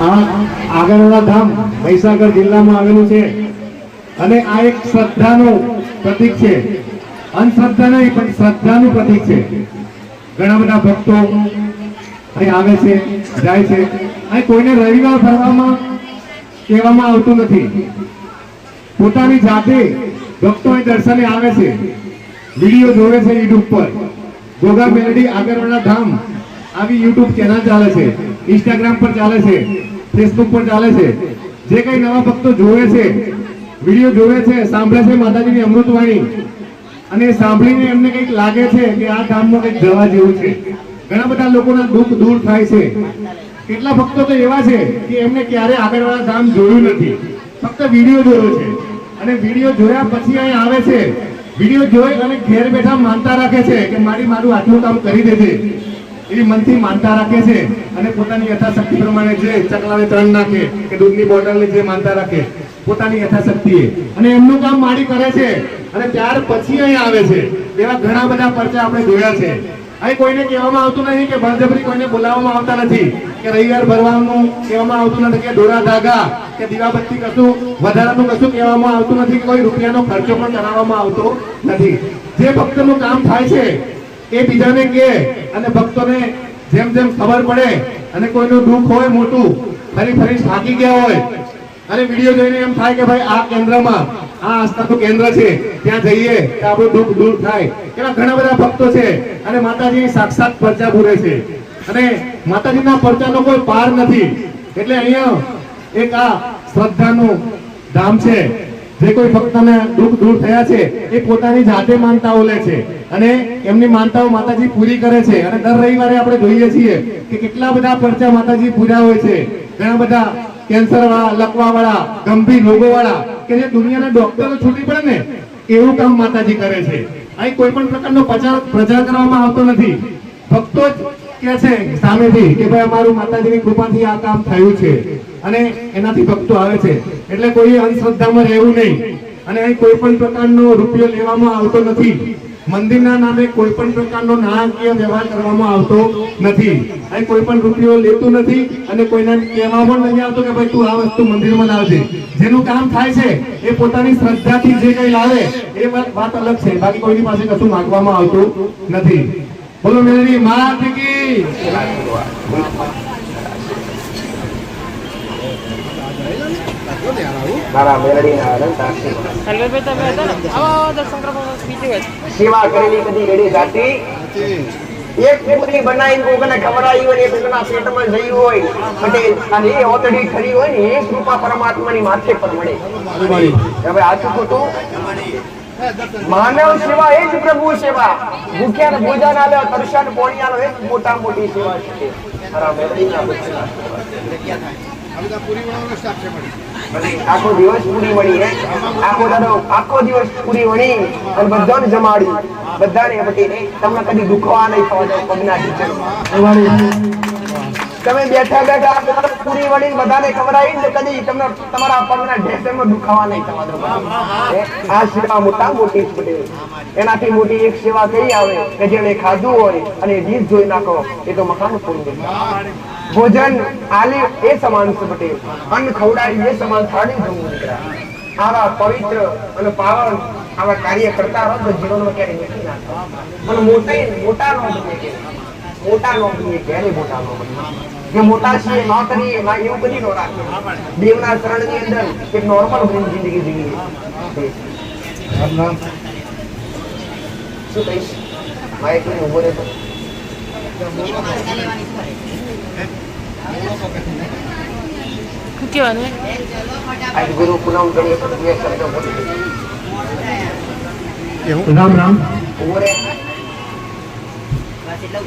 આ આગળવાળા ધામ મહીસાગર જિલ્લામાં આવેલું છે. અને આ એક શ્રદ્ધાનું પ્રતીક છે. અંધશ્રદ્ધા નહીં, પણ શ્રદ્ધાનું પ્રતીક છે. ઘણા બધા ભક્તો અહીં આવે છે, જાય છે. અહીં કોઈને રવિવાર ફરવામાં કહેવામાં આવતું નથી. પોતાની જાતે ભક્તો અહીં દર્શને આવે છે. વીડિયો જોવે છે યુટ્યુબ પર. ગોગા મેલડી આગળના ધામ આવી યુટ્યુબ ચેનલ ચાલે છે. ઇન્સ્ટાગ્રામ પર ચાલે છે. ફેસબુક પર ચાલે છે. જે કઈ નવા ભક્તો જોવે છે, વીડિયો જોવે છે, સાંભળે છે માતાજીની અમૃતવાણી અને સાંભળીને એમને કંઈક લાગે છે કે આ ગામમાં કંઈક જવા જેવું છે. ઘણા બધા લોકોના દુઃખ દૂર થાય છે. કેટલા ભક્તો તો એવા છે કે એમને ક્યારે આગળવાળા ગામ જોયું નથી. ફક્ત વીડિયો જોયો છે. અને વીડિયો જોયા પછી અહીં આવે છે. વીડિયો જોઈ અને ઘેર બેઠા માનતા રાખે છે કે મારી મારું આટલું કામ કરી દેજે. મનથી માનતા રાખે છે અને પોતાની યથાશક્તિ પ્રમાણે જે ચકલાને ત્રણ નાખે કે દૂધની બોટલને જે માનતા રાખે, પોતાની યથાશક્તિએ. અને એમનું કામ માડી કરે છે. અને ત્યાર પછી અહીં આવે છે. એવા ઘણા બધા પરચા આપણે જોયા છે. અહીં કોઈને કહેવામાં આવતું નથી કે બળજબરી કોઈને બોલાવવામાં આવતા નથી. કે રવિવાર ભરવાનું કહેવામાં આવતું નથી, કે દોરા ધાગા, કે દીવાબત્તી કશું, વધારાનું કશું કહેવામાં આવતું નથી, કે કોઈ રૂપિયાનો ખર્ચો પણ કરાવવામાં આવતો નથી. જે ભક્તનું કામ થાય છે એ બીજાને કહે અને ભક્તોને જેમ જેમ ખબર પડે અને કોઈનું દુઃખ હોય, મોટું, ફરી ફરી થાકી ગયા હોય. અને વીડિયો જોઈને એમ થાય કે ભાઈ, આ કેન્દ્રમાં, આ આસ્થાનું કેન્દ્ર છે, ત્યાં જઈએ તો આપણું દુઃખ દૂર થાય. એવા ઘણા બધા ભક્તો છે અને માતાજી સાક્ષાત પરચા પૂરે છે. અને માતાજીના પરચાનો કોઈ પાર નથી. એટલે અહીંયા એક આ શ્રદ્ધાનું ધામ છે. જે કોઈ ભક્તને દુઃખ દૂર થયા છે, એ પોતાની જાતે માનતાઓ લે છે. અને એમની માનતાઓ માતાજી પૂરી કરે છે. અને દર રવિવારે આપણે જોઈએ છીએ કે કેટલા બધા પરચા માતાજી પૂર્યા હોય છે. ઘણા બધા કેન્સર વાળા લકવા વાળા ગંભીર રોગો વાળા કે જે દુનિયાના ડોક્ટરો છૂટી પડે ને, એવું કામ માતાજી કરે છે. અહીં કોઈ પણ પ્રકારનો પ્રચાર પ્રચાર કરવામાં આવતો નથી. ભક્તો જ કે છે સામેથી કે ભાઈ અમારું માતાજીની કૃપાથી આ કામ થયું છે. અને એનાથી ભક્તો આવે છે. એટલે કોઈ અંધશ્રદ્ધામાં રહેવું નહીં. અને અહીં કોઈ પણ પ્રકારનો રૂપિયો લેવામાં આવતો નથી. મંદિરના નામે કોઈ પણ પ્રકારનો નાણાકીય વ્યવહાર કરવામાં આવતો નથી. અહીં કોઈ પણ રૂપિયો લેતું નથી અને કોઈને કહેવા પણ નથી આવતો કે ભાઈ તું આ વસ્તુ મંદિરમાં લાવજે. જેનું કામ થાય છે, એ પોતાની શ્રદ્ધાથી જે કંઈ લાવે, એ વાત અલગ છે. બાકી કોઈની પાસે કશું માંગવામાં આવતું નથી. બોલો મેળવી માત કી મારા મેળડીના અનંત આશીર્વાદ. કલરભાઈ તમે હતા ને આવો દર્શન કરવા બીજી વાત સેવા કરેલી બધી હોય ને અને એ ખરી હોય ને, એ કૃપા પરમાત્માની માથે પર મળે હવે આચું ખોટું માનવ સેવા એ જ પ્રભુ સેવા. ભૂખ્યાને ભોજન આલે તરસ્યાને પાણી આલે, એ મોટા મોટી સેવા છે. આખો દિવસ પૂરી વળી આખો દાડો આખો દિવસ પૂરી વણી અને બધાને જમાડી. બધાને પછી તમને કદી દુખવા નહીં થવા દે પગના ટીચર. તમે બેઠા બેઠા પૂરી વળી બધાને ખવડાવી ને કદી તમને તમારા પગના ઢેસેમાં દુખાવા નહીં થવા આ સેવા મોટા મોટી છે એનાથી મોટી એક સેવા કઈ આવે કે જેને ખાધું હોય અને ડીશ જોઈ નાખો, એ તો મહાન પુણ્ય ભોજન આલે એ સમાન છે પટેલ અન્ન ખવડાવી એ સમાન થાળી જમવું આવા પવિત્ર અને પાવન આવા કાર્ય કરતા રહો તો જીવનમાં ક્યારેય નથી ના થાય. અને મોટા મોટા નો બને. મોટા નો બનીએ ક્યારે મોટા નો બનીએ જે મોટા છીએ ન કરીએ ના એવું બધી નો રાખીએ દેવના શરણની અંદર એક નોર્મલ જિંદગી જીવીએ. શું કહીશ? માઇક લઈને ઊભો રહેતો. શું કહેવાનું? આજ ગુરુ પૂનમ કરીએ તો બે શબ્દો બોલી રામ રામ ઊભો રહે. એટલો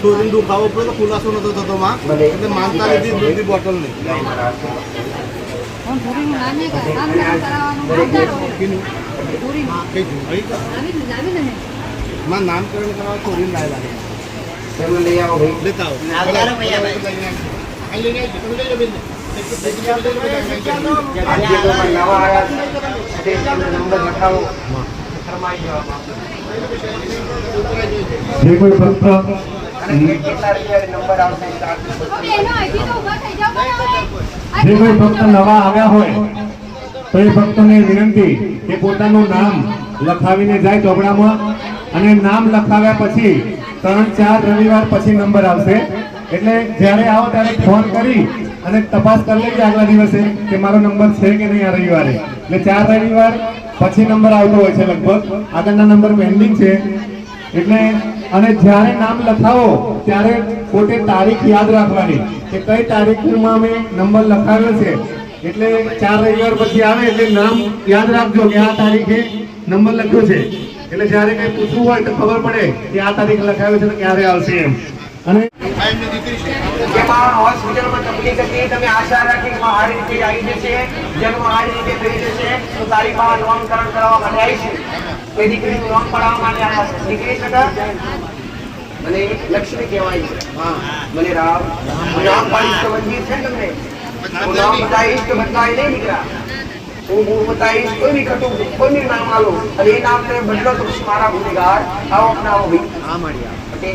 શોધીને દુખાવો પડ્યો તો ખુલાસો નતો થતો માં એટલે માનતા લીધી દૂધની બોટલ નહીં માં નામકરણ કરવા છોડીને લાયેલા છે. લઈ આવો લેતા આવો. જે કોઈ ભક્ત. જે કોઈ ભક્ત નવા આવ્યા હોય, તો એ ભક્તોને વિનંતી કે પોતાનું નામ લખાવીને જાય ચોપડામાં અને નામ લખાવ્યા પછી ત્રણ ચાર રવિવાર પછી નંબર આવશે એટલે જ્યારે આવો ત્યારે ફોન કરી અને તપાસ કરી લેજે આગલા દિવસે કે મારો નંબર છે કે નહીં આ રવિવારે. એટલે ચાર રવિવાર પછી નંબર આવતો હોય છે લગભગ. આગળના નંબર પેન્ડિંગ છે. એટલે અને જ્યારે નામ લખાવો, ત્યારે પોતે તારીખ યાદ રાખવાની કે કઈ તારીખમાં અમે નંબર લખાવ્યો છે. એટલે ચાર રવિવાર પછી આવે એટલે નામ યાદ રાખજો કે આ તારીખે નંબર લખ્યો છે. એટલે જ્યારે કઈ પૂછવું હોય તો ખબર પડે કે આ તારીખ લખાવ્યો છે તો ક્યારે આવશે એમ. અને જેમાં હોસ્પિટલમાં તકલીફ હતી તમે આશા રાખી કે આ રીતે આવી જશે જન્મ આ રીતે થઈ જશે તો તારી પાસે નામકરણ કરવા માટે આવીશું એ દીકરીનું નામ પડાવવા માટે આવ્યા છે. દીકરી સગા મને લક્ષ્મી કહેવાય છે. મને રામ. નામ પાડીશ તો મંદિર છે તમને? હું નામ બતાવીશ તો બદલાય નહીં દીકરા. હું હું બતાવીશ કોઈ બી કટુ કોઈ બી નામ આલો. અને એ નામને બદલો તો મારા ગુનેગાર આવો અપનાવો ભાઈ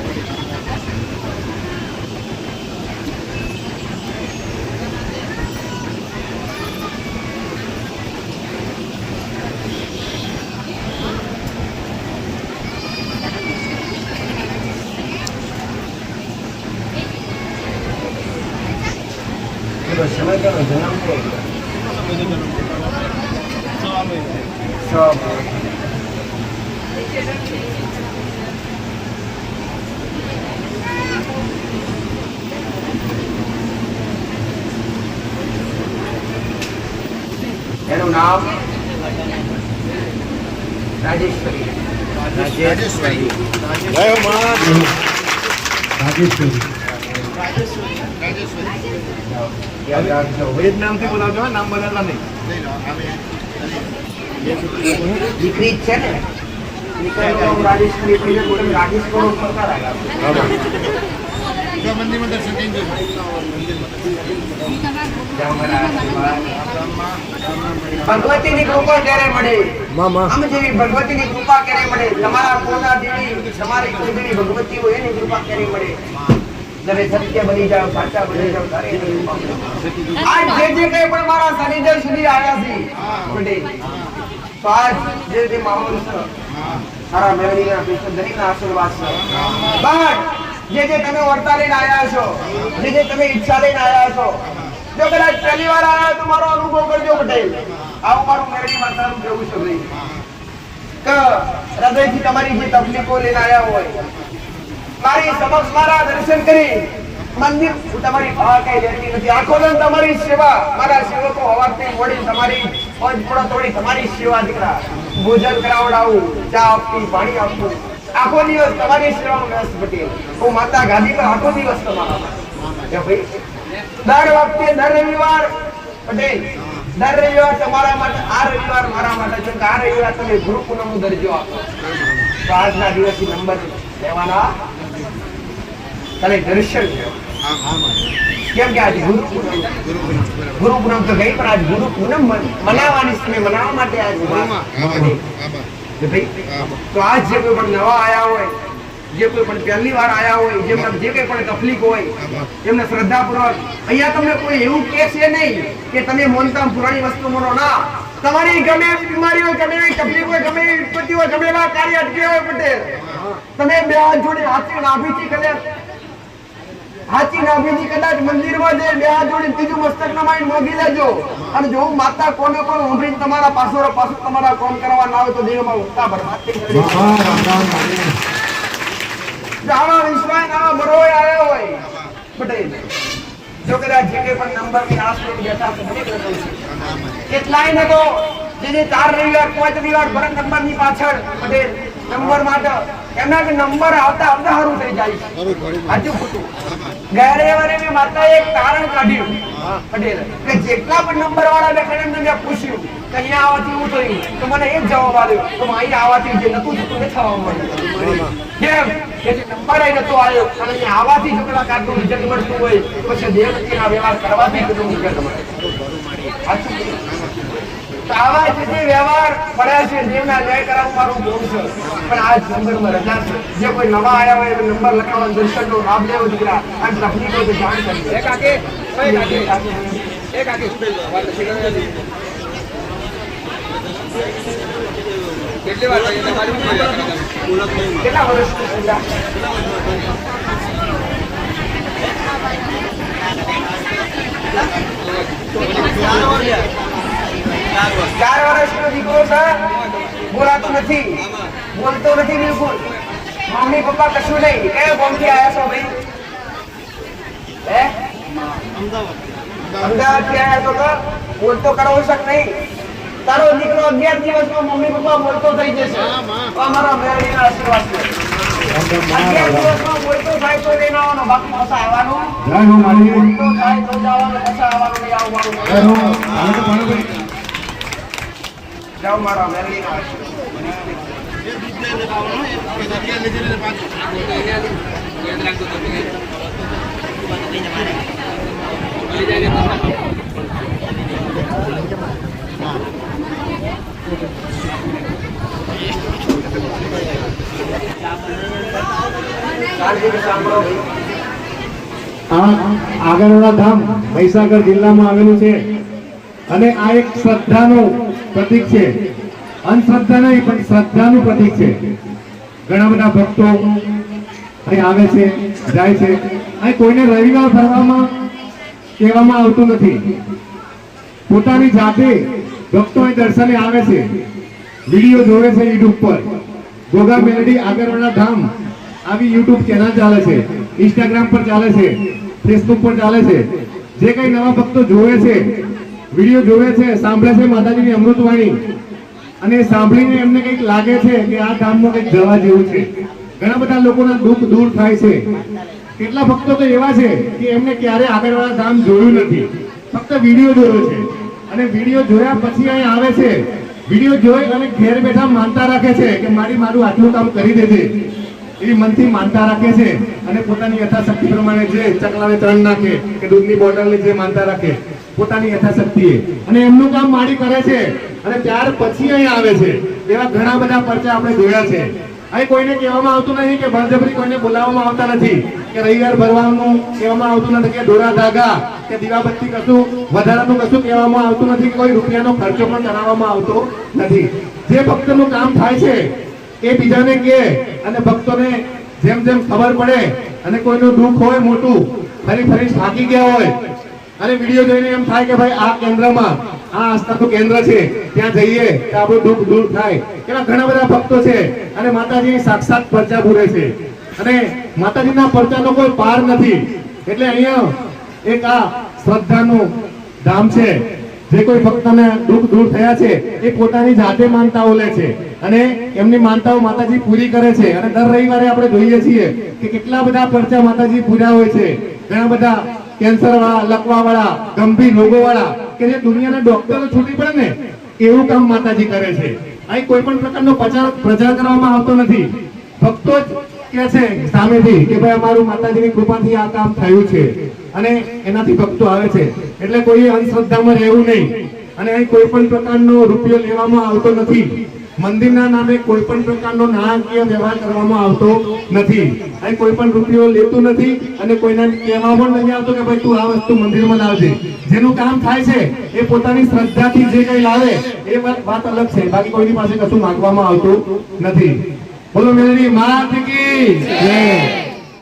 એનું નામ રાજેશ્વરી. રાજેશ્વરી. રાજેશ્વરી. નામથી બોલાવજો નામ બદલવા નહીં. દીકરી જ છે ને? મંદિરમાં દર્શન કરી જજો ભગવતીની કૃપા ક્યારે મળે? આમ જેવી ભગવતીની કૃપા ક્યારે મળે? તમારા કોના દેવી તમારી કુંડળી ભગવતી હોય એની કૃપા ક્યારે મળે? તમે સત્ય બની જાઓ સાચા બની જાઓ તારે એની કૃપા મળે. આજ જે જે કઈ પણ મારા સાનિધ્ય સુધી આવ્યા છે પટેલ તો આજ જે જે માહોલ છે મારા મેળવીના કૃષ્ણ આશીર્વાદ છે. પણ જે જે તમે વર્તા લઈને આવ્યા છો જે જે તમે ઈચ્છા લઈને આવ્યા છો જો કદાચ પહેલી વાર આવ્યા તો મારો અનુભવ કરજો પટેલ આવું મારું મેળવી માતાનું કેવું છે ભાઈ હૃદયથી તમારી જે તકલીફો લઈને આવ્યા હોય, મારી સમક્ષ મારા દર્શન કરી, મંદિર તમારી ભાવ કઈ રહેતી નથી. આખો દિન તમારી સેવા, મારા સેવકો હવાથી મોડી તમારી પંચ પૂરા તોડી તમારી સેવા દીકરા. ભોજન કરાવડાવું, ચા આપતી પાણી આપવું આખો દિવસ તમારી સેવામાં વ્યસ્ત પટેલ. હું માતા ગાદી પર આખો દિવસ તમારા. ભાઈ દર વખતે દર રવિવાર પટેલ દર રવિવાર તમારા માટે આ રવિવાર મારા માટે છે કે આ રવિવાર તમે ગુરુ પૂનમનો દરજ્જો આપો. તો આજના દિવસથી નંબર લેવાના. તને દર્શન કેમ કે આજ ગુરુ પૂનમ ગુરુ પૂનમ તો ગઈ પણ આજ ગુરુ પૂનમ મનાવાની મનાવવાની તમે મનાવવા માટે આજ ભાઈ, તો આજ જે કોઈ પણ નવા આયા હોય જે કોઈ પણ પહેલી વાર આવ્યા હોય જેમને જે કંઈ પણ તકલીફ હોય, એમને શ્રદ્ધાપૂર્વક, અહીંયા તમને કોઈ એવું કે છે નહીં કે તમે મોનતા પુરાણી વસ્તુ મોનો ના. તમારી ગમે બીમારી હોય ગમે એવી તકલીફ હોય ગમે એવી વિપત્તિ હોય ગમે એવા કાર્ય અટકે હોય પટેલ તમે બે હાથ જોડે હાથી નાભીથી કદાચ હાથી નાભીથી કદાચ મંદિરમાં જઈ બે હાથ જોડે ત્રીજું મસ્તક નમાઈ મોગી લેજો. અને જો માતા કોને કોણ ઊંધીને તમારા પાછો પાછું તમારા કોમ કરવા ના આવે તો દેવમાં ઉત્તા બરબાદ થઈ વિશ્વાય ના બરોય આવ્યો હોય. પટેલ. જો કદાચ જે કંઈ પણ નંબરની આસ લઈને બેઠા છે મને લોકો છે. કેટલાય ને તો જે જે ચાર રવિવાર પાંચ રવિવાર ભરત નંબરની પાછળ પટેલ નંબર માટે એમના નંબર આવતા આવતા સારું થઈ જાય. સાચું ખોટું. ગયા રવિવારે મેં માતા એક તારણ કાઢ્યું પટેલ. કે જેટલા પણ નંબર વાળા બેઠા એમને મેં પૂછ્યું અહીંયા આવવાથી એવું થયું તો મને એ જ જવાબ આવ્યો તો અહીંયા આવવાથી જે નતું થતું એ થવા માંડ્યું કેમ? કે જે નંબર એ નતો આવ્યો અને અહીંયા આવવાથી પેલા કાર્ડનું રિઝલ્ટ મળતું હોય પછી દેવદત્તીના વ્યવહાર કરવાથી બધું રિઝલ્ટ મળે. આવા જે જે વ્યવહાર પડ્યા છે જેમના ન્યાય કરાવવું મારું ગુણ છે. પણ આ નંબરમાં રજા છે. જે કોઈ નવા આવ્યા હોય એને નંબર લખાવવાનો દર્શનનો લાભ લેવો દીકરા. અને તકલીફો જાણ કરી એક આગે એક આગે કેટલા વર્ષ ચાર વર્ષનો દીકરો છે બોલાતો નથી બોલતો નથી બિલકુલ મમ્મી પપ્પા કશું નહીં એ બોમ્બથી આવ્યા છો ભાઈ હે અમદાવાદથી આવ્યા છો તો બોલતો કરવો શક નહીં તારો દીકરો અગિયાર દિવસમાં મમ્મી પપ્પા મોટો થઈ જશે. અમારા મેળવીના આશીર્વાદ છે અગિયાર દિવસમાં બોલતો થાય તો લઈને આવવાનો બાકી પાછા આવવાનું. જય હો મારી બોલતો થાય તો જવાનું પાછા આવવાનું નહીં આવવાનું. જાઓ મારા મેળવીના આશીર્વાદ અંધશ્રદ્ધા નહીં, પણ શ્રદ્ધાનું પ્રતીક છે. ઘણા બધા ભક્તો અહીં આવે છે, જાય છે. અહીં કોઈને રવિવાર ફરવામાં કહેવામાં આવતું નથી. પોતાની જાતે ભક્તો અહીં દર્શને આવે છે. વીડિયો જોવે છે યુટ્યુબ પર. ગોગા મેલડી આગળવાળા ધામ આવી યુટ્યુબ ચેનલ ચાલે છે. ઇન્સ્ટાગ્રામ પર ચાલે છે. ફેસબુક પર ચાલે છે. જે કઈ નવા ભક્તો જોવે છે, વીડિયો જોવે છે, સાંભળે છે માતાજીની અમૃતવાણી. અને એ સાંભળીને એમને કંઈક લાગે છે કે આ ધામમાં કંઈક જવા જેવું છે. ઘણા બધા લોકોના દુઃખ દૂર થાય છે. કેટલા ભક્તો તો એવા છે કે એમને ક્યારે આગળવાળા ધામ જોયું નથી. ફક્ત વીડિયો જોયો છે. અને વીડિયો જોયા પછી અહીં આવે છે. વીડિયો જોઈ અને ઘેર બેઠા માનતા રાખે છે કે મારી મારું આટલું કામ કરી દેજે. એવી મનથી માનતા રાખે છે અને પોતાની યથાશક્તિ પ્રમાણે જે ચકલાને ત્રણ નાખે કે દૂધની બોટલને જે માનતા રાખે, પોતાની યથાશક્તિએ. અને એમનું કામ માડી કરે છે. અને ત્યાર પછી અહીંયા આવે છે. એવા ઘણા બધા પરચા આપણે જોયા છે. અહીં કોઈને કહેવામાં આવતું નથી કે બળજબરી કોઈને બોલાવવામાં આવતા નથી. કે રવિવાર ભરવાનું કહેવામાં આવતું નથી, કે દોરા ધાગા, કે દીવાબત્તી કશું, વધારાનું કશું કહેવામાં આવતું નથી, કે કોઈ રૂપિયાનો ખર્ચો પણ કરાવવામાં આવતો નથી. જે ભક્તનું કામ થાય છે, એ બીજાને કહે અને ભક્તોને જેમ જેમ ખબર પડે અને કોઈનું દુઃખ હોય મોટું, ફરી ફરી થાકી ગયા હોય. અને વીડિયો જોઈને એમ થાય કે ભાઈ આ કેન્દ્રમાં આ આસ્થાનું કેન્દ્ર છે. ત્યાં જઈએ તો આપણું દુઃખ દૂર થાય. એવા ઘણા બધા ભક્તો છે અને માતાજી સાક્ષાત પરચા પૂરે છે. અને માતાજીના પરચાનો કોઈ પાર નથી. એટલે અહીંયા એક આ શ્રદ્ધાનું ધામ છે. જે કોઈ ભક્તને દુઃખ દૂર થયા છે, એ પોતાની જાતે માનતાઓ લે છે. અને એમની માનતાઓ માતાજી પૂરી કરે છે. અને દર રવિવારે આપણે જોઈએ છીએ કે કેટલા બધા પરચા માતાજી પૂર્યા હોય છે. ઘણા બધા કેન્સર વાળા, લકવા વાળા, ગંભીર રોગો વાળા, કે જે દુનિયાના ડોક્ટરો છૂટી પડે ને, એવું કામ માતાજી કરે છે. અહીં કોઈ પણ પ્રકારનો પ્રચાર પ્રચાર કરવામાં આવતો નથી. ભક્તો જ કે છે સામેથી કે ભાઈ, અમારું માતાજીની કૃપાથી આ કામ થયું છે. અને એનાથી ભક્તો આવે છે. એટલે કોઈ અંધશ્રદ્ધામાં રહેવું નહીં. અને અહીં કોઈ પણ પ્રકારનો રૂપિયો લેવામાં આવતો નથી. મંદિરના નામે કોઈ પણ પ્રકારનો નાણાકીય વ્યવહાર કરવામાં આવતો નથી. અહીં કોઈ પણ રૂપિયો લેતું નથી અને કોઈને કહેવા પણ નથી આવતો કે ભાઈ તું આ વસ્તુ મંદિરમાં લાવજે. જેનું કામ થાય છે, એ પોતાની શ્રદ્ધાથી જે કંઈ લાવે, એ વાત અલગ છે. બાકી કોઈની પાસે કશું માંગવામાં આવતું નથી. બોલો મેળવી માત કી જય.